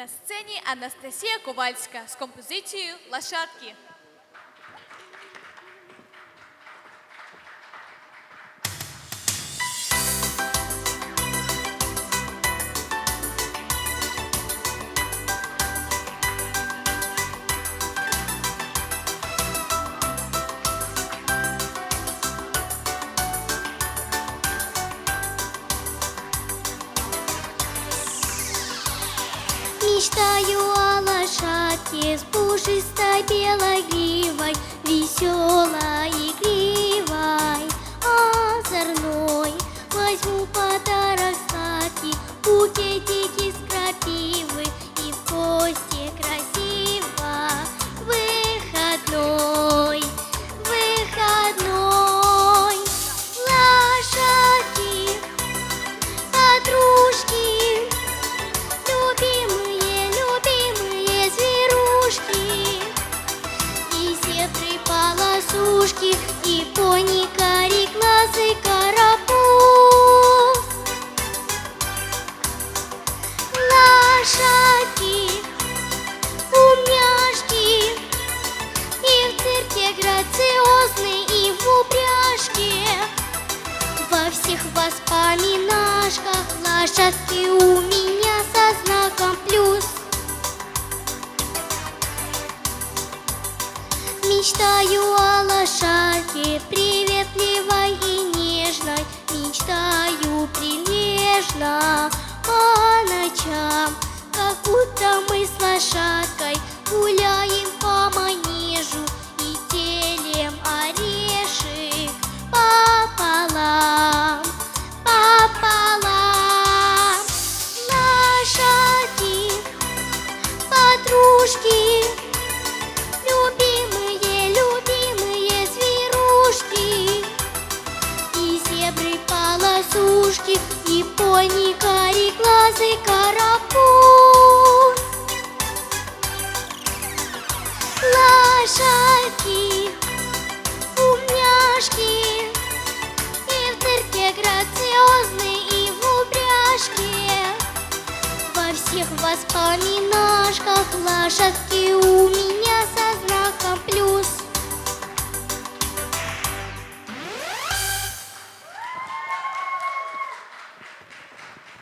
На сцені Анастасія Ковальська з композицією Лошадки. Мечтаю о лошадке с пушистой белой гривой, веселой воспоминашках лошадки у меня со знаком плюс. Мечтаю о лошадке приветливой и нежной, мечтаю прилежно по ночам, как будто мы с лошадкой воспоминашках лошадки у